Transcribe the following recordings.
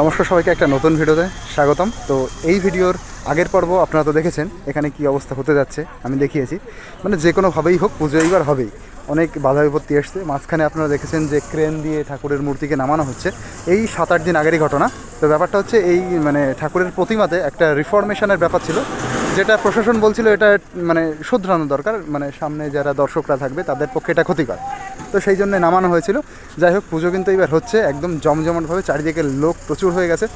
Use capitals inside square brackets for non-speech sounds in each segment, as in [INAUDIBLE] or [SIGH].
নমস্কার সবাইকে, একটা নতুন ভিডিওতে স্বাগতম। তো এই ভিডিওর আগের পর্ব আপনারা তো দেখেছেন, এখানে কি অবস্থা হতে যাচ্ছে আমি দেখিয়েছি। মানে যে কোনোভাবেই হোক, পুজো এইবার হবেই। অনেক বাধা বিপত্তি এসছে। মাঝখানে আপনারা দেখেছেন যে ক্রেন দিয়ে ঠাকুরের মূর্তিকে নামানো হচ্ছে। এই সাত আট দিন আগেরই ঘটনা। তো ব্যাপারটা হচ্ছে এই মানে ঠাকুরের প্রতিমাতে একটা রিফরমেশনের ব্যাপার ছিল। যেটা প্রশাসন বলছিল এটা মানে শুধরানো দরকার। মানে সামনে যারা দর্শকরা থাকবে, তাদের পক্ষে এটা ক্ষতিকর। তো সেই জন্য নামানো হয়েছিল। যাই হোক, পুজো কিন্তু এবার হচ্ছে একদম জমজমাটভাবে, চারিদিকে লোক প্রচুর হয়ে গেছে।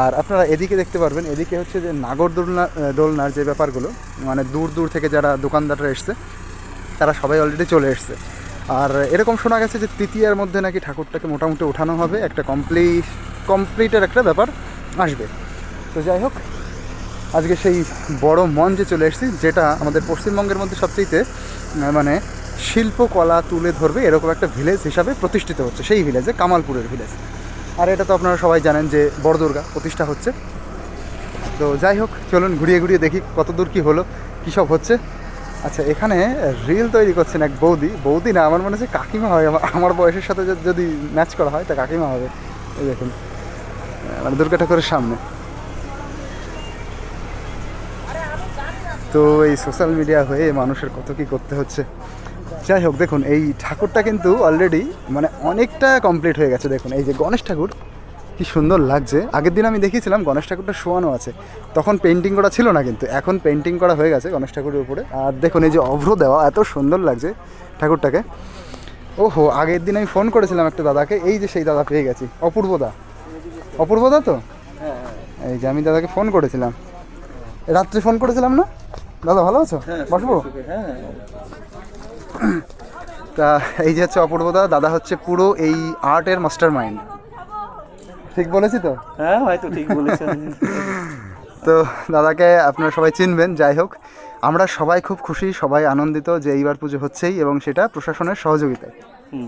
আর আপনারা এদিকে দেখতে পারবেন, এদিকে হচ্ছে যে নাগর দোলনা দোলনার যে ব্যাপারগুলো মানে দূর দূর থেকে যারা দোকানদাররা এসছে, তারা সবাই অলরেডি চলে এসছে। আর এরকম শোনা গেছে যে তৃতীয়ার মধ্যে নাকি ঠাকুরটাকে মোটামুটি ওঠানো হবে, একটা কমপ্লিট কমপ্লিটের একটা ব্যাপার আসবে। তো যাই হোক, আজকে সেই বড় মঞ্চে চলে এসেছি, যেটা আমাদের পশ্চিমবঙ্গের মধ্যে সবচেয়ে মানে শিল্পকলা তুলে ধরবে, এরকম একটা ভিলেজ হিসাবে প্রতিষ্ঠিত হচ্ছে, সেই ভিলেজে কামালপুরের ভিলেজ আর এটা তো আপনারা সবাই জানেন যে বড় দুর্গা প্রতিষ্ঠা হচ্ছে। তো যাই হোক, চলুন ঘুরিয়ে ঘুরিয়ে দেখি কত দূর কী হলো, কী সব হচ্ছে। আচ্ছা এখানে রিল তৈরি করছেন এক বৌদি। বৌদি না, আমার মনে হচ্ছে কাকিমা হয় আমার- বয়সের সাথে যদি ম্যাচ করা হয়, তা কাকিমা হবে। এই দেখুন মানে দুর্গা ঠাকুরের সামনে। তো এই সোশ্যাল মিডিয়া হয়ে মানুষের কত কী করতে হচ্ছে। যাই হোক দেখুন এই ঠাকুরটা কিন্তু অলরেডি মানে অনেকটা কমপ্লিট হয়ে গেছে দেখুন এই যে গণেশ ঠাকুর কি সুন্দর লাগছে। আগের দিন আমি দেখিয়েছিলাম গণেশ ঠাকুরটা শোয়ানো আছে। তখন পেন্টিং করা ছিল না কিন্তু এখন পেন্টিং করা হয়ে গেছে গণেশ ঠাকুরের উপরে। আর দেখুন এই যে অভ্র দেওয়া এত সুন্দর লাগছে ঠাকুরটাকে। ওহো আগের দিন আমি ফোন করেছিলাম একটা দাদাকে এই যে সেই দাদা পেয়ে গেছি অপূর্বদা। অপূর্বদা তো? এই যে আমি দাদাকে ফোন করেছিলাম। রাত্রে ফোন করেছিলাম না? দাদা ভালো আছো? বসবো? তা এই যে হচ্ছে অপূর্বদা দাদা হচ্ছে পুরো এই আর্টের মাস্টার মাইন্ড ঠিক বলেছি তো? হ্যাঁ হয়তো ঠিক বলেছি তো দাদাকে আপনারা সবাই চিনবেন যাই হোক। আমরা সবাই খুব খুশি সবাই আনন্দিত যে এইবার পুজো হচ্ছেই এবং সেটা প্রশাসনের সহযোগিতায়।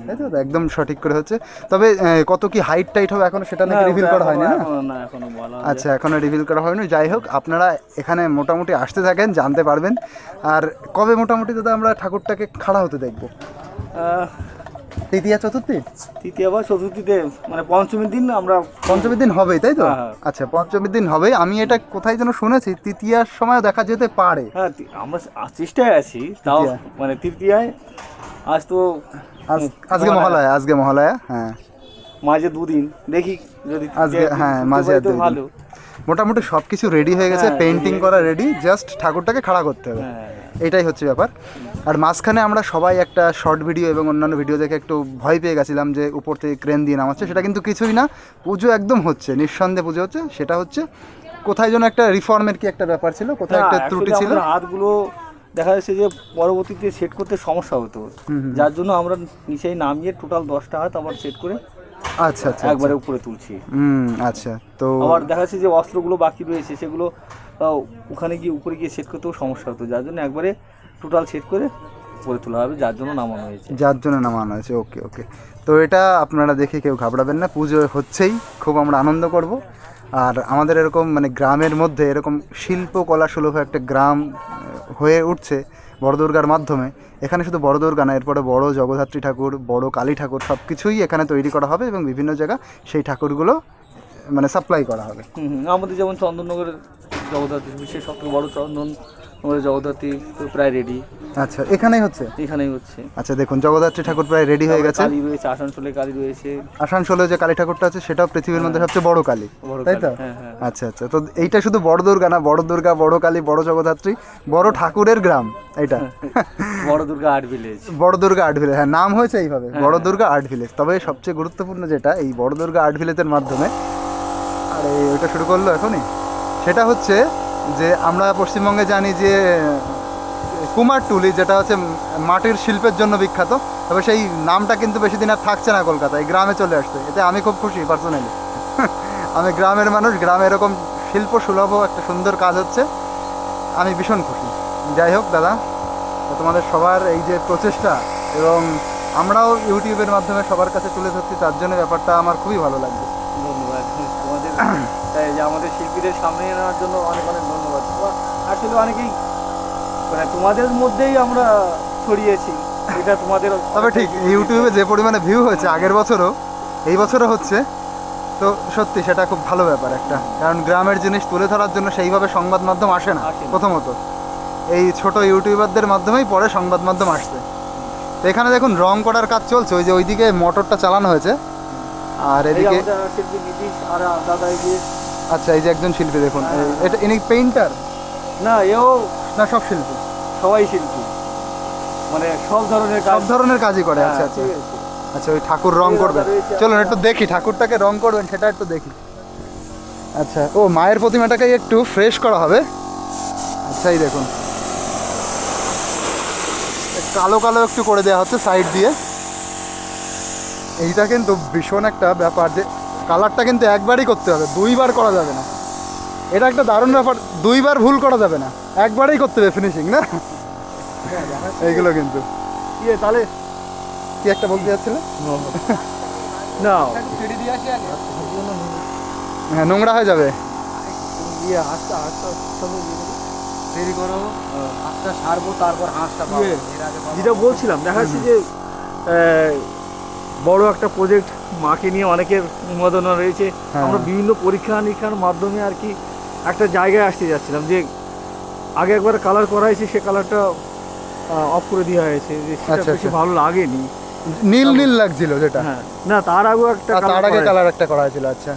তাই তো? একদম সঠিক করে হচ্ছে। তবে কত কি হাইট টাইট হবে এখনও সেটা নাকি রিভিল করা হয়নি না। আচ্ছা এখনও রিভিল করা হয়নি। যাই হোক আপনারা এখানে মোটামুটি আসতে থাকেন জানতে পারবেন। আর কবে মোটামুটি দাদা আমরা ঠাকুরটাকে খাড়া হতে দেখব? তৃতীয়া চতুর্থী? তৃতীয় বা চতুর্থীতে মানে পঞ্চমীর দিন আমরা পঞ্চমীর দিন হবেই তাই তো? হ্যাঁ, হ্যাঁ। আচ্ছা পঞ্চমীর দিন হবে আমি এটা কোথায় যেন শুনেছি তৃতীয়ার সময় দেখা যেতে পারে। হ্যাঁ আমরা চেষ্টায় আছি তাও মানে তৃতীয়ায় আজ তো আজকে মহালয়া আজকে মহালয়া হ্যাঁ। মাঝে দুদিন দেখি যদি আজকে হ্যাঁ মাঝে ভালো। মোটামুটি সব কিছু রেডি হয়ে গেছে হ্যাঁ, পেন্টিং করা রেডি জাস্ট ঠাকুরটাকে খাড়া করতে হবে। হ্যাঁ। এটাই হচ্ছে ব্যাপার। আর মাঝখানে আমরা সবাই একটা শর্ট ভিডিও এবং অন্যান্য ভিডিও দেখে একটু ভয় পেয়ে গেছিলাম যে উপর থেকে ক্রেন দিয়ে নামাচ্ছে সেটা কিন্তু কিছুই না। পুজো একদম হচ্ছে নিঃসন্দেহে পুজো হচ্ছে। সেটা হচ্ছে কোথায় যেন একটা রিফর্মের কি একটা ব্যাপার ছিল কোথায় একটা ত্রুটি ছিল। হাতগুলো দেখা যাচ্ছে যে পরবর্তীতে সেট করতে সমস্যা হতো। যার জন্য আমরা নিচেই নামিয়ে টোটাল দশটা হাত আবার সেট করে আচ্ছা আচ্ছা একবারে উপরে তুলছি। হুম আচ্ছা। তো আবার দেখা যাচ্ছে যে অস্ত্রগুলো বাকি রয়েছে সেগুলো ওখানে গিয়ে উপরে গিয়ে সেট করতেও সমস্যা হতো। যার জন্য একবারে টোটাল সেট করে উপরে তোলা হবে যার জন্য নামানো হয়েছে। যার জন্য নামানো হয়েছে ওকে ওকে তো এটা আপনারা দেখে কেউ ঘাবড়াবেন না পুজো হচ্ছেই খুব আমরা আনন্দ করব। আর আমাদের এরকম মানে গ্রামের মধ্যে এরকম শিল্পকলা সুলভ একটা গ্রাম হয়ে উঠছে বড়দুর্গার মাধ্যমে। এখানে শুধু বড় দুর্গা না, এরপরে বড় জগদ্ধাত্রী ঠাকুর, বড় কালী ঠাকুর সব কিছুই এখানে তৈরি করা হবে এবং বিভিন্ন জায়গা সেই ঠাকুরগুলো মানে সাপ্লাই করা হবে। আমাদের যেমন চন্দননগরের জগদ্ধাত্রী বিশ্বের সবথেকে বড় চন্দন নগরের জগদ্ধাত্রী তো প্রায় রেডি আচ্ছা এখানেই হচ্ছে? এখানেই হচ্ছে। আচ্ছা দেখুন জগদ্ধাত্রী ঠাকুর প্রায় রেডি হয়ে গেছে। কালী রয়েছে আসানসোলে কালী রয়েছে। আসানসোলে যে কালী ঠাকুরটা আছে সেটাও পৃথিবীর মধ্যে সবচেয়ে বড় কালী তাই তো? হ্যাঁ হ্যাঁ। আচ্ছা আচ্ছা তো এইটা শুধু বড় দুর্গা না বড় দুর্গা বড় কালী বড় জগদ্ধাত্রী বড় ঠাকুরের গ্রাম এইটা। বড় দুর্গা আর্ট ভিলেজ। বড় দুর্গা আর্ট ভিলেজ হ্যাঁ নাম হয়েছে এইভাবে বড় দুর্গা আর্ট ভিলেজ। তবে সবচেয়ে গুরুত্বপূর্ণ যেটা এই বড় দুর্গা আর্ট ভিলেজের মাধ্যমে আর এই ওইটা শুরু করল এখনই। সেটা হচ্ছে যে আমরা পশ্চিমবঙ্গে জানি যে কুমারটুলি যেটা হচ্ছে মাটির শিল্পের জন্য বিখ্যাত তবে সেই নামটা কিন্তু বেশি দিন আর থাকছে না কলকাতায় গ্রামে চলে আসছে। এতে আমি খুব খুশি পার্সোনালি [LAUGHS] আমি গ্রামের মানুষ গ্রামে এরকম শিল্প সুলভ একটা সুন্দর কাজ হচ্ছে। আমি ভীষণ খুশি। যাই হোক দাদা তোমাদের সবার এই যে প্রচেষ্টা এবং আমরাও ইউটিউবের মাধ্যমে সবার কাছে তুলে ধরছি তার জন্য ব্যাপারটা আমার খুবই ভালো লাগবে ধন্যবাদ। তোমাদের [CLEARS THROAT] যে আমাদের শিল্পীদের সামনে আনার জন্য অনেক অনেক ধন্যবাদ। আসলে অনেকেই মানে তোমাদের মধ্যেই আমরা ছড়িয়েছি। এটা তোমাদের তবে ঠিক ইউটিউবে যে পরিমাণে ভিউ হয়েছে আগের বছরও এই বছরও হচ্ছে। তো সত্যি সেটা খুব ভালো ব্যাপার একটা। কারণ গ্রামের জিনিস তুলে ধরার জন্য সেইভাবে সংবাদ মাধ্যম আসে না প্রথমত। এই ছোট ইউটিউবারদের মাধ্যমেই পরে সংবাদ মাধ্যম আসছে। তো এখানে দেখুন রং করার কাজ চলছে। ওই যে ওইদিকে মোটরটা চালানো হয়েছে। আর এদিকে আমাদের শিল্পী নীতিশ আর দাদা এই যে আচ্ছা এই যে একজন শিল্পী দেখুন। এটা ইনি পেইন্টার না এও না সব শিল্পী? সবাই শিল্পী। মানে সব ধরনের সব ধরনের কাজই করে আচ্ছা হ্যাঁ, আচ্ছা আচ্ছা। ওই ঠাকুর রং করবেন। চলুন একটু দেখি ঠাকুরটাকে রং করবেন সেটা একটু দেখি। আচ্ছা ও মায়ের প্রতিমাটাকে একটু ফ্রেশ করা হবে। আচ্ছা এই দেখুন। কালো কালো একটু করে দেওয়া হচ্ছে সাইড দিয়ে। এইটা কিন্তু ভীষণ একটা ব্যাপার যে কালারটা কিন্তু একবারই করতে হবে দুইবার করা যাবে না। এটা একটা দারুণ ব্যাপার দুইবার ভুল করা যাবে না একবারেই করতে হবে ফিনিশিং না? এইগুলো কিন্তু। ইয়ে তাহলে কি একটা বলতে যাচ্ছিলে? না [LAUGHS] হ্যাঁ নোংরা হয়ে যাবে। ইয়ে দেরি করো সারবো তারপর হাঁসটা ইয়ে, যেটা বলছিলাম দেখা যাচ্ছে যে বড় একটা প্রজেক্ট মাকে নিয়ে অনেকের উন্মাদনা রয়েছে। হ্যাঁ। আমরা বিভিন্ন পরীক্ষা নিরীক্ষার মাধ্যমে আর কি একটা জায়গায় আসতে যাচ্ছিলাম যে আগে একবার কালার করা হয়েছে সে কালারটা অফ করে দেওয়া হয়েছে। যে সেটা আচ্ছা, বেশি আচ্ছা। ভালো লাগেনি। নীল নীল লাগছিল যেটা। হ্যাঁ। না তার আগেও একটা তার আগে কালার একটা করা হয়েছিল আচ্ছা।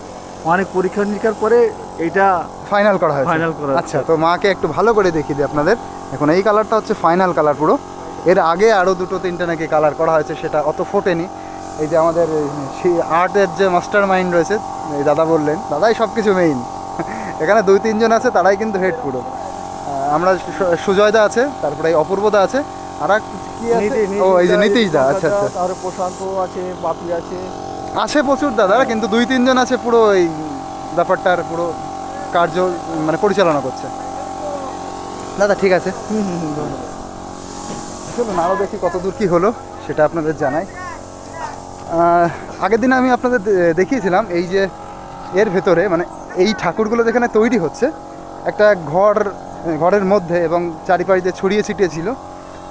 অনেক পরীক্ষা নিরীক্ষার পরে এটা ফাইনাল করা হয়েছে। ফাইনাল করা আচ্ছা তো মাকে একটু ভালো করে দেখিয়ে দিই আপনাদের। এখন এই কালারটা হচ্ছে ফাইনাল কালার পুরো। এর আগে আরও দুটো তিনটে নাকি কালার করা হয়েছে সেটা অত ফোটেনি। এই যে আমাদের আর্টের যে মাস্টার মাইন্ড রয়েছে এই দাদা বললেন দাদাই সব কিছু মেইন এখানে দুই তিনজন আছে তারাই কিন্তু হেড পুরো। আমরা সুজয়দা আছে তারপরে অপূর্বদা আছে আর কি আছে? ও এই যে নীতিশদা, নীতিশ দা আচ্ছা আচ্ছা। তারপরে প্রশান্ত আছে বাপি আছে। আছে প্রচুর দাদা কিন্তু দুই তিনজন আছে পুরো এই ব্যাপারটার পুরো কার্য মানে পরিচালনা করছে। দাদা ঠিক আছে। চলুন আরও দেখি কত দূর কী হলো সেটা আপনাদের জানাই। আগের দিন আমি আপনাদের দেখিয়েছিলাম এই যে এর ভেতরে মানে এই ঠাকুরগুলো যেখানে তৈরি হচ্ছে, একটা ঘর, ঘরের মধ্যে এবং চারিপাশ দিয়ে ছড়িয়ে ছিটিয়ে ছিল।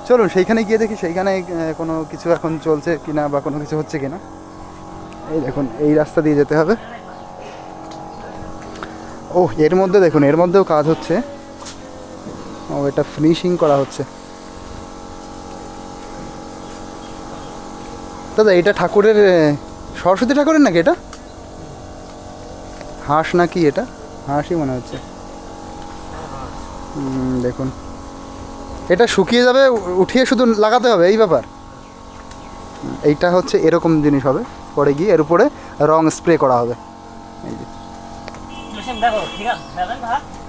চলুন, সেইখানে গিয়ে দেখি, সেইখানে কোনো কিছু এখন চলছে কিনা বা কোনো কিছু হচ্ছে কিনা। এই দেখুন, এই রাস্তা দিয়ে যেতে হবে। ও এর মধ্যে দেখুন, এর মধ্যেও কাজ হচ্ছে। ও, এটা ফিনিশিং করা হচ্ছে। দাদা এটা ঠাকুরের সরস্বতী ঠাকুরের নাকি এটা? হাঁস নাকি এটা? হাঁসই মনে হচ্ছে। দেখুন। এটা শুকিয়ে যাবে উঠিয়ে শুধু লাগাতে হবে এই ব্যাপার। এইটা হচ্ছে এরকম জিনিস হবে পরে গিয়ে এর উপরে রং স্প্রে করা হবে। এই যে।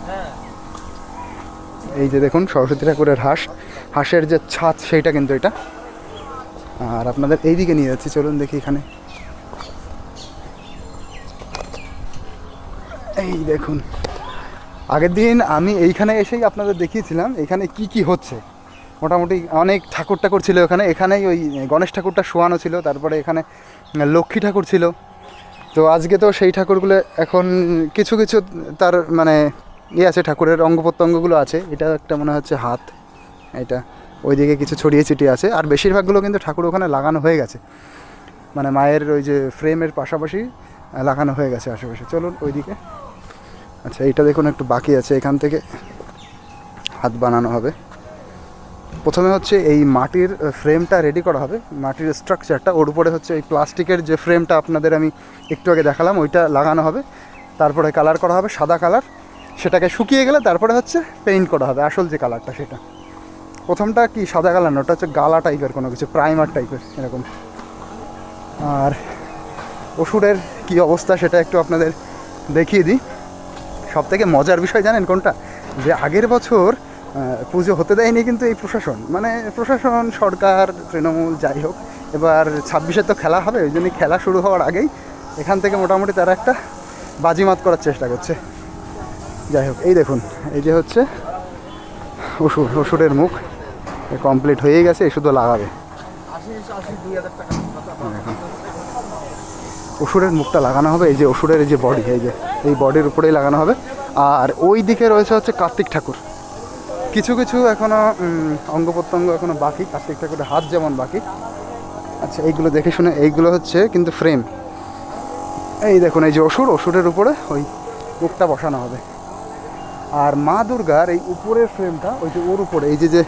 হ্যাঁ। এই যে দেখুন সরস্বতী ঠাকুরের হাঁস। হাঁসের যে ছাদ সেইটা কিন্তু এটা। আর আপনাদের এই দিকে নিয়ে যাচ্ছি, চলুন দেখি এখানে। এই দেখুন, আগের দিন আমি এইখানে এসেই আপনাদের দেখিয়েছিলাম এখানে কি কি হচ্ছে। মোটামুটি অনেক ঠাকুর ঠাকুর ছিল এখানে, এখানেই ওই গণেশ ঠাকুরটা শোয়ানো ছিল, তারপরে এখানে লক্ষ্মী ঠাকুর ছিল। তো আজকে তো সেই ঠাকুরগুলো এখন কিছু কিছু তার মানে ইয়ে আছে, ঠাকুরের অঙ্গ প্রত্যঙ্গগুলো আছে, এটা একটা মনে হচ্ছে হাত, এটা। ওইদিকে কিছু ছড়িয়ে ছিটিয়ে আছে। আর বেশিরভাগগুলো কিন্তু ঠাকুর ওখানে লাগানো হয়ে গেছে। মানে মায়ের ওই যে ফ্রেমের পাশাপাশি লাগানো হয়ে গেছে আশেপাশে। চলুন ওইদিকে। আচ্ছা এইটা দেখুন একটু বাকি আছে। এখান থেকে হাত বানানো হবে। প্রথমে হচ্ছে এই মাটির ফ্রেমটা রেডি করা হবে। মাটির স্ট্রাকচারটা ওর উপরে হচ্ছে এই প্লাস্টিকের যে ফ্রেমটা আপনাদের আমি একটু আগে দেখালাম, ওইটা লাগানো হবে। তারপরে কালার করা হবে সাদা কালার সেটাকে শুকিয়ে গেলে তারপরে হচ্ছে পেইন্ট করা হবে, আসল যে কালারটা সেটা। প্রথমটা কি সাদা কালার না? ওটা হচ্ছে গালা টাইপের কোনো কিছু, প্রাইমার টাইপের এরকম। আর ওষুধের কি অবস্থা সেটা একটু আপনাদের দেখিয়ে দিই। সব থেকে মজার বিষয় জানেন কোনটা? যে আগের বছর পুজো হতে দেয়নি কিন্তু এই প্রশাসন মানে প্রশাসন, সরকার, তৃণমূল, যাই হোক, এবার ছাব্বিশে তো খেলা হবে, ওই জন্যই খেলা শুরু হওয়ার আগেই এখান থেকে মোটামুটি তারা একটা বাজিমাত করার চেষ্টা করছে। যাই হোক, এই দেখুন, এই যে হচ্ছে ওষুধ, ওষুধের মুখ। কমপ্লিট হয়ে গেছে শুধু লাগাবে। ওষুধের মুখটা লাগানো হবে এই যে ওষুধের এই যে বডি এই যে এই বডির উপরেই লাগানো হবে। আর ওই দিকে রয়েছে হচ্ছে কার্তিক ঠাকুর। কিছু কিছু এখনও উম, অঙ্গ প্রত্যঙ্গ এখনও বাকি কার্তিক ঠাকুরের হাত যেমন বাকি। আচ্ছা এইগুলো দেখে শুনে এইগুলো হচ্ছে কিন্তু ফ্রেম এই দেখুন এই যে অসুর অসুরের উপরে ওই মুখটা বসানো হবে। আর মা দুর্গার এই উপরের ফ্রেমটা ওই যে ওর উপরে এই যে যে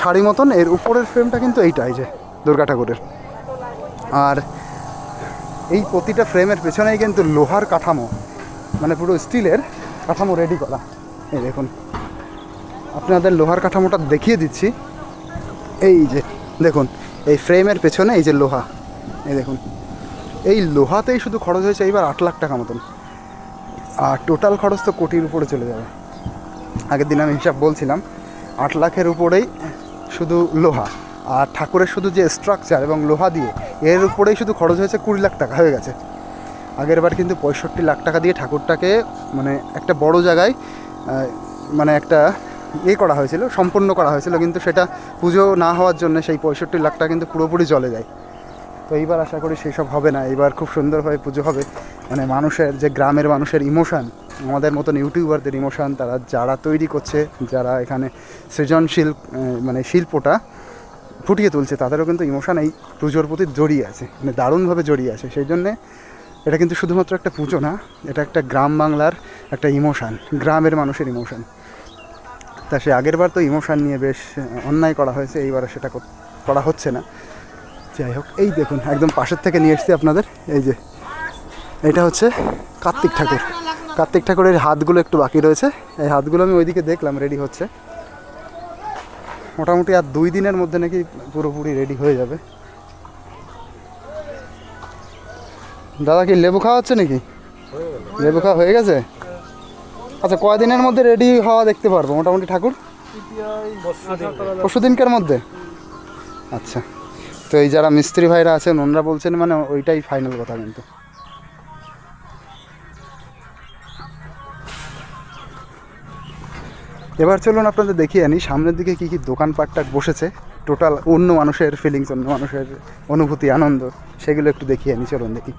শাড়ি মতন, এর উপরের ফ্রেমটা কিন্তু এইটা এই যে, দুর্গা ঠাকুরের। আর এই প্রতিটা ফ্রেমের পেছনেই কিন্তু লোহার কাঠামো মানে পুরো স্টিলের কাঠামো রেডি করা। এই দেখুন, আপনাদের লোহার কাঠামোটা দেখিয়ে দিচ্ছি। এই যে, দেখুন, এই ফ্রেমের পেছনে এই যে লোহা, এই দেখুন। এই লোহাতেই শুধু খরচ হয়েছে এইবার আট লাখ টাকা মতন। আর টোটাল খরচ তো কোটির উপরে চলে যাবে। আগের দিন আমি হিসাব বলছিলাম, আট লাখের উপরেই শুধু লোহা। আর ঠাকুরের শুধু যে স্ট্রাকচার এবং লোহা দিয়ে, এর উপরেই শুধু খরচ হয়েছে কুড়ি লাখ টাকা হয়ে গেছে। আগের বার কিন্তু পঁয়ষট্টি লাখ টাকা দিয়ে ঠাকুরটাকে মানে একটা বড় জায়গায় মানে একটা এ করা হয়েছিল, সম্পূর্ণ করা হয়েছিল, কিন্তু সেটা পুজো না হওয়ার জন্য সেই পঁয়ষট্টি লাখটা কিন্তু পুরোপুরি জলে যায়। তো এইবার আশা করি সেসব হবে না। এইবার খুব সুন্দরভাবে পুজো হবে। মানে মানুষের, যে গ্রামের মানুষের ইমোশান, আমাদের মতন ইউটিউবারদের ইমোশান, তারা যারা তৈরি করছে, যারা এখানে সৃজনশীল মানে শিল্পটা ফুটিয়ে তুলছে, তাদেরও কিন্তু ইমোশান এই পুজোর প্রতি জড়িয়ে আছে। মানে দারুণভাবে জড়িয়ে আছে। সেই জন্যে এটা কিন্তু শুধুমাত্র একটা পুজো না, এটা একটা গ্রাম বাংলার একটা ইমোশান, গ্রামের মানুষের ইমোশান। তা সে আগের বার তো ইমোশান নিয়ে বেশ অন্যায় করা হয়েছে এইবারে সেটা করা হচ্ছে না। যাই হোক এই দেখুন একদম পাশের থেকে নিয়ে এসেছি আপনাদের এই যে এটা হচ্ছে কার্তিক ঠাকুর। কার্তিক ঠাকুরের হাতগুলো একটু বাকি রয়েছে এই হাতগুলো আমি ওইদিকে দেখলাম রেডি হচ্ছে। মোটামুটি আর দুই দিনের মধ্যে নাকি পুরোপুরি রেডি হয়ে যাবে। দাদা কি লেবু খাওয়া হচ্ছে নাকি? লেবু খাওয়া হয়ে গেছে? আচ্ছা কয়দিনের মধ্যে রেডি হওয়া দেখতে পারব মোটামুটি ঠাকুর? পরশু দিনকার মধ্যে? আচ্ছা। তো এই যারা মিস্ত্রি ভাইরা আছেন, ওনারা বলছেন মানে ওইটাই ফাইনাল কথা কিন্তু। এবার চলুন আপনাদের দেখিয়ে আনি, সামনের দিকে কী কী দোকানপাটটাট বসেছে টোটাল অন্য মানুষের ফিলিংস অন্য মানুষের অনুভূতি, আনন্দ, সেগুলো একটু দেখিয়ে আনি, চলুন দেখি।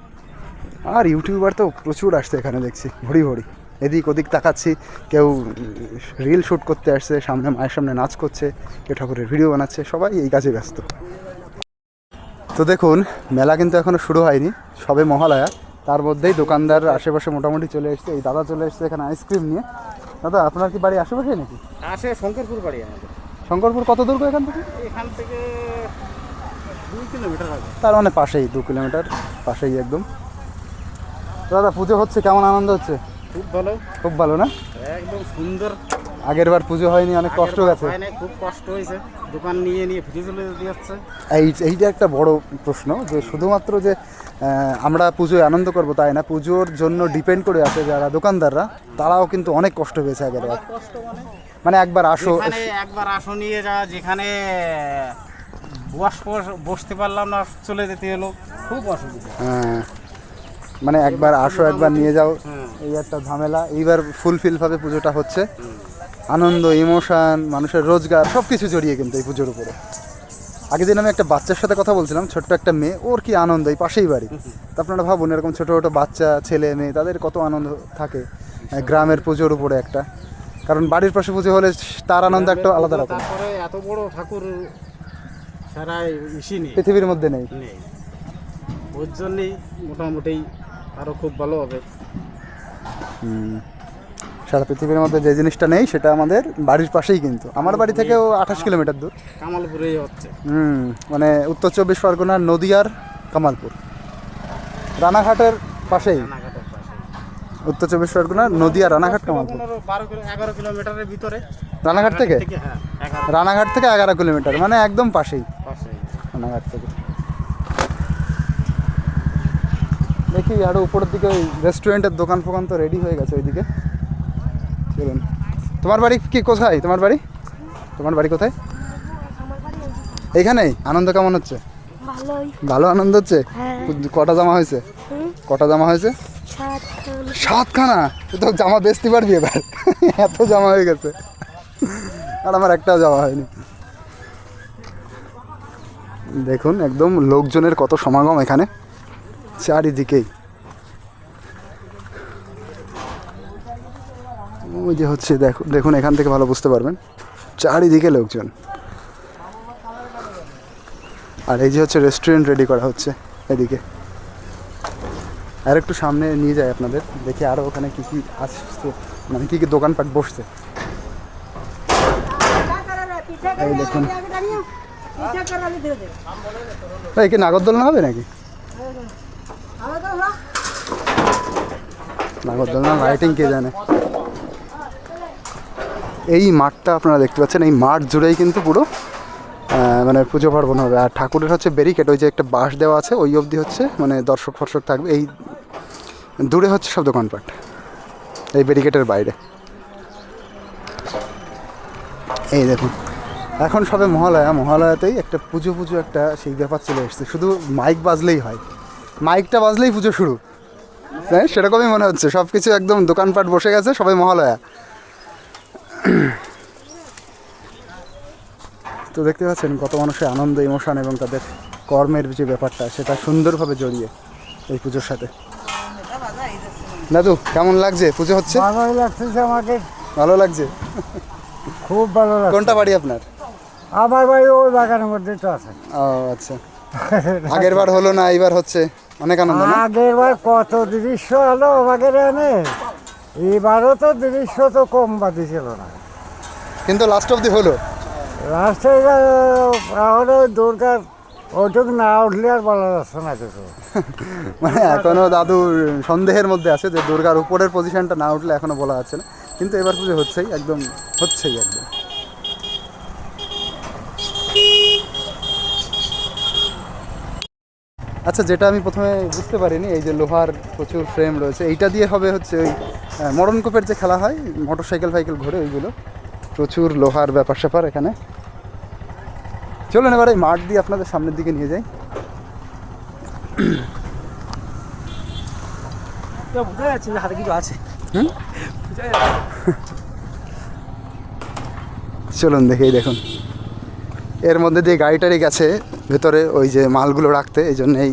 আর ইউটিউবার তো প্রচুর আসছে এখানে দেখছি ভরি ভরি এদিক ওদিক তাকাচ্ছি, কেউ রিল শ্যুট করতে আসছে, সামনে মায়ের সামনে নাচ করছে, কেউ ঠাকুরের ভিডিও বানাচ্ছে, সবাই এই কাজে ব্যস্ত। তো দেখুন মেলা কিন্তু এখনও শুরু হয়নি সবে মহালয়া। তার মধ্যেই দোকানদার আশেপাশে মোটামুটি চলে এসছে। এই দাদা চলে এসছে এখানে আইসক্রিম নিয়ে। দাদা আপনার কি বাড়ি আশেপাশে নাকি? আসে শঙ্করপুর বাড়ি আমাদের। শঙ্করপুর কত দূর গো এখান থেকে? এখান থেকে দুই কিলোমিটার তার মানে পাশেই দু কিলোমিটার পাশেই একদম। দাদা পুজো হচ্ছে কেমন আনন্দ হচ্ছে? খুব ভালো। খুব ভালো না? একদম সুন্দর। আগের বার পুজো হয়নি অনেক কষ্ট গেছে। হয় নাই, খুব কষ্ট হয়েছে। দোকান নিয়ে নিয়ে ফ্রি চলে যেতে হচ্ছে। এই এইটা একটা বড় প্রশ্ন যে শুধুমাত্র যে আহ, আমরা পুজোয় আনন্দ করব তাই না পুজোর জন্য ডিপেন্ড করে আছে যারা দোকানদাররা তারাও কিন্তু অনেক কষ্ট পেয়েছে আগের বার। কষ্ট মানে মানে একবার আসো একবার আসো নিয়ে যা যেখানে বস বস- বসতে পারলাম না চলে যেতে হলো খুব অসুবিধা। হ্যাঁ, মানে একবার আসো একবার নিয়ে যাও এই একটা ঝামেলা। এইবার ফুলফিলভাবে পুজোটা হচ্ছে। আনন্দ ইমোশন মানুষের রোজগার সব কিছু জড়িয়ে কিন্তু এই পুজোর উপরে। আগের দিন আমি একটা বাচ্চার সাথে কথা বলছিলাম ছোট্ট একটা মেয়ে ওর কি আনন্দ এই পাশেই বাড়ি। তা আপনারা ভাবুন এরকম ছোটো ছোটো বাচ্চা ছেলে মেয়ে তাদের কত আনন্দ থাকে গ্রামের পুজোর উপরে একটা। কারণ বাড়ির পাশে পুজো হলে তার আনন্দ একটা আলাদা রকম। তারপরে এত বড় ঠাকুর সারা পৃথিবীর মধ্যে নেই। ওর জন্যই মোটামুটি আরও খুব ভালো হবে। হুম। সারা পৃথিবীর মধ্যে যে জিনিসটা নেই সেটা আমাদের বাড়ির পাশেই কিন্তু। আমার বাড়ি থেকেও আঠাশ কিলোমিটার দূর। কামালপুরেই হচ্ছে। হুম মানে উত্তর চব্বিশ পরগনার নদিয়ার কামালপুর। রানাঘাটের পাশেই। উত্তর চব্বিশ পরগনার নদিয়া রানাঘাট কামালপুর। এগারো কিলোমিটারের ভিতরে। রানাঘাট থেকে? হ্যাঁ রানাঘাট থেকে এগারো কিলোমিটার মানে একদম পাশেই। রানাঘাট থেকে। দেখি আরও উপরের দিকে ওই রেস্টুরেন্টের দোকান ফোকান তো রেডি হয়ে গেছে ওইদিকে। তোমার বাড়ি কি কোথায়? তোমার বাড়ি? তোমার বাড়ি কোথায়? এইখানেই? আনন্দ কেমন হচ্ছে? ভালো আনন্দ হচ্ছে? হ্যাঁ। কটা জামা হয়েছে? কটা জামা হয়েছে? সাতখানা। তো জামা বেচতে পারবি এবার। [LAUGHS] এত জামা হয়ে গেছে। আর আমার একটাও জামা হয়নি। দেখুন একদম লোকজনের কত সমাগম এখানে। চারিদিকেই। ওই যে হচ্ছে দেখুন দেখুন, এখান থেকে ভালো বুঝতে পারবেন। চারিদিকে লোকজন। আর এই যে হচ্ছে রেস্টুরেন্ট রেডি করা হচ্ছে এদিকে। আর একটু সামনে নিয়ে যায় আপনাদের, দেখি আরও ওখানে কী কী আসছে মানে কী কী দোকানপাট বসছে। এই দেখুন। এই কি নাগরদোলনা হবে নাকি? নাগরদোলনা লাইটিং কে জানে। এই মাঠটা আপনারা দেখতে পাচ্ছেন, এই মাঠ জুড়েই কিন্তু পুরো মানে পুজো পার্বণ হবে। আর ঠাকুরের হচ্ছে ব্যারিকেড ওই যে একটা বাঁশ দেওয়া আছে, ওই অবধি হচ্ছে মানে দর্শক ফর্শক থাকবে। এই দূরে হচ্ছে সব দোকানপাট, এই ব্যারিকেডের বাইরে। এই দেখুন, এখন সবে মহালয়া, মহালয়াতেই একটা পুজো পুজো একটা সেই ব্যাপার চলে এসছে। শুধু মাইক বাজলেই হয়। মাইকটা বাজলেই পুজো শুরু। হ্যাঁ সেরকমই মনে হচ্ছে। সব কিছু একদম দোকানপাট বসে গেছে সবাই মহালয়া। তো দেখতে পাচ্ছেন কত মানুষের আনন্দ ইমোশন এবং তাদের কর্মের যে ব্যাপারটা সেটা সুন্দরভাবে জড়িয়ে এই পুজোর সাথে। দাদু কেমন লাগছে? পুজো হচ্ছে? ভালোই লাগতেছে আমাকে। ভালো লাগছে? খুব ভালো লাগছে। কোনটা বাড়ি আপনার? আমার বাড়ি ওই বাগানের মধ্যে তো আছে। ও আচ্ছা। আগের বার হলো না এইবার হচ্ছে। অনেক আনন্দ আগের বার কত দৃশ্য হলো আমাকে এনে এবারও তো দৃশ্য তো কম বাদি ছিল না। কিন্তু লাস্ট অব্দি হলো। লাস্টে তাহলে দরকার দুর্গার ওইটুকু না উঠলে আর বলা যাচ্ছে না কিছু। [LAUGHS] মানে এখনও দাদু সন্দেহের মধ্যে আছে যে দুর্গার উপরের পজিশনটা না উঠলে এখনও বলা যাচ্ছে না। কিন্তু এবার পুজো হচ্ছেই একদম হচ্ছেই একদম। আচ্ছা যেটা আমি প্রথমে বুঝতে পারিনি এই যে লোহার প্রচুর ফ্রেম রয়েছে এইটা দিয়ে হবে হচ্ছে ওই মরণ কোপের যে খেলা হয় মোটর সাইকেল ফাইকেল ঘোরে ওইগুলো প্রচুর লোহার ব্যাপার স্যাপার এখানে। চলুন এবার এই মাঠ দিয়ে আপনাদের সামনের দিকে নিয়ে যাই। হাতে কিছু আছে। চলুন দেখেই দেখুন। এর মধ্যে দিয়ে গাড়িটারি গেছে, ভেতরে ওই যে মালগুলো রাখতে, এই জন্য এই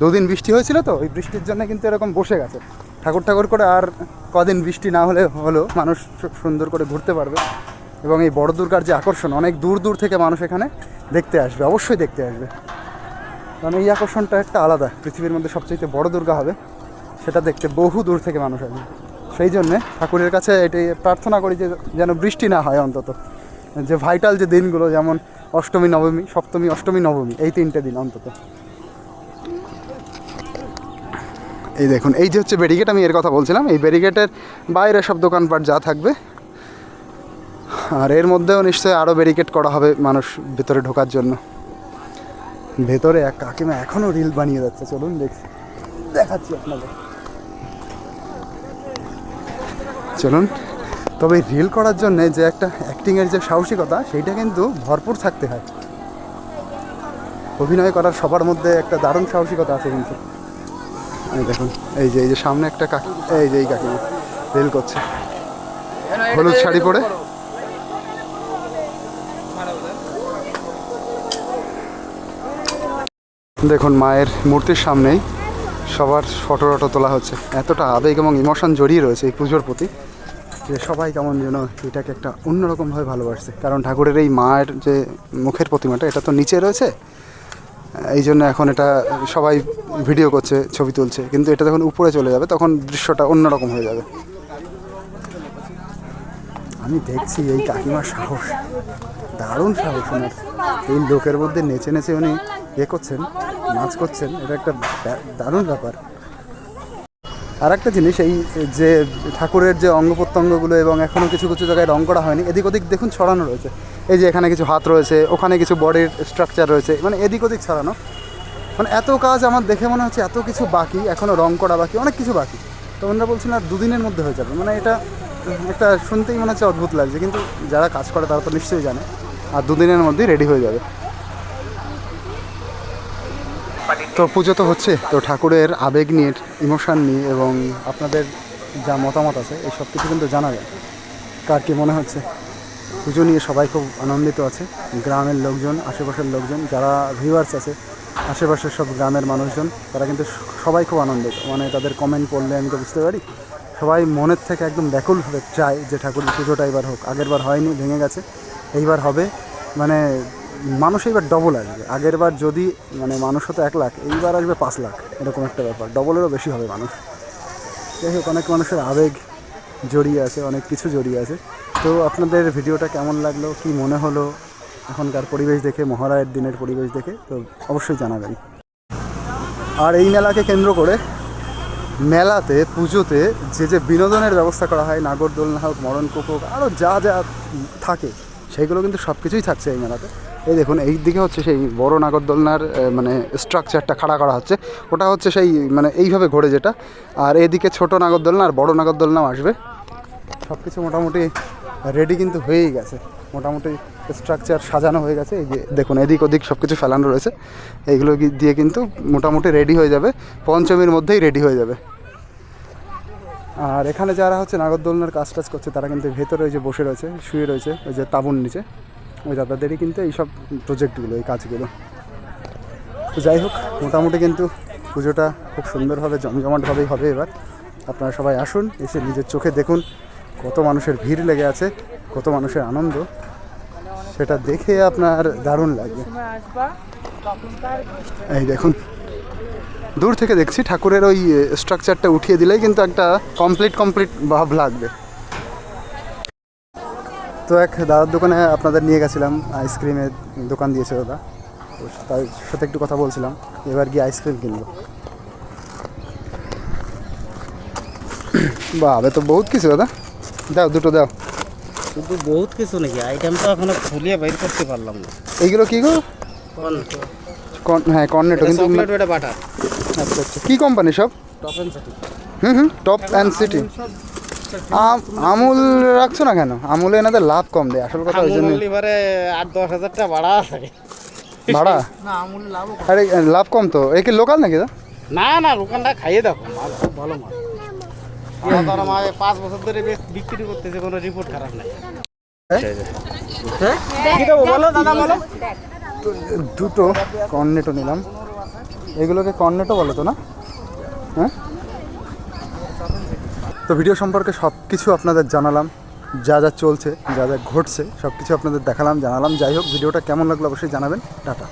দুদিন বৃষ্টি হয়েছিল তো, ওই বৃষ্টির জন্য কিন্তু এরকম বসে গেছে। ঠাকুর ঠাকুর করে আর কদিন বৃষ্টি না হলে হলো, মানুষ সুন্দর করে ঘুরতে পারবে। এবং এই বড় দুর্গার যে আকর্ষণ, অনেক দূর দূর থেকে মানুষ এখানে দেখতে আসবে, অবশ্যই দেখতে আসবে। কারণ এই আকর্ষণটা একটা আলাদা, পৃথিবীর মধ্যে সবচেয়ে বড় দুর্গা হবে, সেটা দেখতে বহু দূর থেকে মানুষ আসবে। সেই জন্যে ঠাকুরের কাছে এটাই প্রার্থনা করি যে যেন বৃষ্টি না হয় অন্তত। যে ভাইটাল যে দিনগুলো, যেমন অষ্টমী, নবমী, সপ্তমী, অষ্টমী, নবমী, এই তিনটে দিন অন্তত। এই দেখুন, এই যে হচ্ছে ব্যারিকেড, আমি এর কথা বলছিলাম, এই ব্যারিকেডের বাইরে সব দোকানপাট যা থাকবে, আর এর মধ্যেও নিশ্চয়ই আরও ব্যারিকেড করা হবে মানুষ ভেতরে ঢোকার জন্য। ভেতরে এক কাকিমা এখনও রিল বানিয়ে যাচ্ছে, চলুন দেখছি দেখাচ্ছি আপনাদের। চলুন। তবে রিল করার জন্য যে একটা অ্যাক্টিংয়ের যে সাহসিকতা, সেইটা কিন্তু ভরপুর থাকতে হয়। অভিনয় করার সবার মধ্যে একটা দারুণ সাহসিকতা আছে কিন্তু। দেখুন, এই যে এই যে সামনে একটা কাকি, এই যে এই কাকিমা রিল করছে। হলুদ শাড়ি পরে। দেখুন, মায়ের মূর্তির সামনেই সবার ফটো টটো তোলা হচ্ছে। এতটা আবেগ এবং ইমোশন জড়িয়ে রয়েছে এই পুজোর প্রতি। যে সবাই কেমন যেন এটাকে একটা অন্যরকমভাবে ভালোবাসছে। কারণ ঠাকুরের এই মায়ের যে মুখের প্রতিমাটা, এটা তো নিচে রয়েছে। এই জন্য এখন এটা সবাই ভিডিও করছে, ছবি তুলছে। কিন্তু এটা যখন উপরে চলে যাবে, তখন দৃশ্যটা অন্যরকম হয়ে যাবে। আমি দেখছি এই কাকিমার সাহস। দারুণ সাহস ওনার। এই লোকের মধ্যে নেচে নেচে উনি এ করছেন, নাচ করছেন। এটা একটা দারুণ ব্যাপার। আর একটা জিনিস, এই যে ঠাকুরের যে অঙ্গ প্রত্যঙ্গগুলো এবং এখনও কিছু কিছু জায়গায় রং করা হয়নি, এদিক ওদিক দেখুন ছড়ানো রয়েছে। এই যে এখানে কিছু হাত রয়েছে, ওখানে কিছু বডির স্ট্রাকচার রয়েছে মানে এদিক ওদিক ছড়ানো। মানে এত কাজ আমার দেখে মনে হচ্ছে এত কিছু বাকি, এখনও রং করা বাকি, অনেক কিছু বাকি। তো ওনারা বলছেন আর দুদিনের মধ্যে হয়ে যাবে। মানে এটা একটা শুনতেই মনে হচ্ছে অদ্ভুত লাগছে, কিন্তু যারা কাজ করে তারা তো নিশ্চয়ই জানে। আর দুদিনের মধ্যেই রেডি হয়ে যাবে। তো পুজো তো হচ্ছে, তো ঠাকুরের আবেগ নিয়ে ইমোশন নিয়ে এবং আপনাদের যা মতামত আছে, এই সব কিছু কিন্তু জানা যায় কার কি মনে হচ্ছে? পুজো নিয়ে সবাই খুব আনন্দিত আছে। গ্রামের লোকজন, আশেপাশের লোকজন, যারা ভিউয়ার্স আছে, আশেপাশের সব গ্রামের মানুষজন, তারা কিন্তু সবাই খুব আনন্দিত। মানে তাদের কমেন্ট পড়লে আমি তো বুঝতে পারি, সবাই মনের থেকে একদম ব্যাকুলভাবে চায় যে ঠাকুরের পুজোটা এবার হোক। আগের বার হয়নি, ভেঙে গেছে, এইবার হবে। মানে মানুষ এইবার ডবল আসবে। আগের বার যদি মানে মানুষ হতো এক লাখ, এইবার আসবে পাঁচ লাখ, এরকম একটা ব্যাপার। ডবলেরও বেশি হবে মানুষ। যাই হোক, অনেক মানুষের আবেগ জড়িয়ে আছে, অনেক কিছু জড়িয়ে আছে। তো আপনাদের ভিডিওটা কেমন লাগল? কি মনে হলো? এখনকার পরিবেশ দেখে মহারায়ের দিনের পরিবেশ দেখে, তো অবশ্যই জানাবেন। আর এই মেলাকে কেন্দ্র করে মেলাতে, পুজোতে যে যে বিনোদনের ব্যবস্থা করা হয়, নাগরদোলনা হোক, মরণকূপ হোক আরও যা যা থাকে সেইগুলো কিন্তু সব কিছুই থাকছে এই মেলাতে। এই দেখুন, এই দিকে হচ্ছে সেই বড় নাগরদোলনার মানে স্ট্রাকচারটা খাড়া করা হচ্ছে। ওটা হচ্ছে সেই মানে এইভাবে ঘোরে যেটা। আর এদিকে ছোট নাগরদোলনা আর বড় নাগরদোলনাও আসবে। সব কিছু মোটামুটি রেডি কিন্তু হয়েই গেছে। মোটামুটি স্ট্রাকচার সাজানো হয়ে গেছে। এই যে দেখুন, এদিক ওদিক সব কিছু ফেলানো রয়েছে। এইগুলো দিয়ে কিন্তু মোটামুটি রেডি হয়ে যাবে। পঞ্চমীর মধ্যেই রেডি হয়ে যাবে। আর এখানে যারা হচ্ছে নাগরদোলনার কাজ টাজ করছে, তারা কিন্তু ভেতরে ওই যে বসে রয়েছে, শুয়ে রয়েছে, ওই যে তাবুর নিচে। ওই দাদাদেরই কিন্তু এইসব প্রজেক্টগুলো এই কাজগুলো। তো যাই হোক, মোটামুটি কিন্তু পুজোটা খুব সুন্দরভাবে জমজমাটভাবেই হবে এবার। আপনারা সবাই আসুন, এসে নিজের চোখে দেখুন কত মানুষের ভিড় লেগে আছে, কত মানুষের আনন্দ। সেটা দেখে আপনার দারুণ লাগবে। এই দেখুন, দূর থেকে দেখছি ঠাকুরের ওই স্ট্রাকচারটা উঠিয়ে দিলেই কিন্তু একটা কমপ্লিট কমপ্লিট ভাব লাগবে। তো এক দাদার দোকানে আপনাদের নিয়ে গেছিলাম আইসক্রিমের দোকান দিয়েছে দাদা। তার সাথে একটু কথা বলছিলাম এবার গিয়ে আইসক্রিম কিনবো। [COUGHS] বাবে তো বহুত কিছু দাদা। দাও দুটো দাও। কিন্তু বহুত কিছু নাকি? আইটেম তো এখনও খুলিয়ে বাইর করতে পারলাম না। এইগুলো কি গো? কর্ন- হ্যাঁ কর্নেটো কিন্তু চকলেট এটা বাটার আচ্ছা আচ্ছা। কী কোম্পানি সব? টপ এন্ড সিটি হুম হুম টপ অ্যান্ড সিটি আমুল রাখছো না কেন? আমুলে এনাদের লাভ কম দেয় আসল কথা ওই জন্য এবারে আট দশ হাজার টাকা ভাড়া আছে। ভাড়া? আরে লাভ কম তো। এই কি লোকাল নাকি দা না না লোকালটা খাইয়ে দেখো মাল খুব ভালো মাল। ধর আমার পাঁচ বছর ধরে বেশ বিক্রি করতেছে কোনো রিপোর্ট খারাপ নাই। বলো দাদা বলো। দুটো কর্নেটো নিলাম। এগুলোকে কর্নেটো বলে তো না? হ্যাঁ? তো ভিডিও সম্পর্কে সব কিছু আপনাদের জানালাম। যা যা চলছে, যা যা ঘটছে সব কিছু আপনাদের দেখালাম, জানালাম। যাই হোক, ভিডিওটা কেমন লাগল অবশ্যই জানাবেন। টাটা।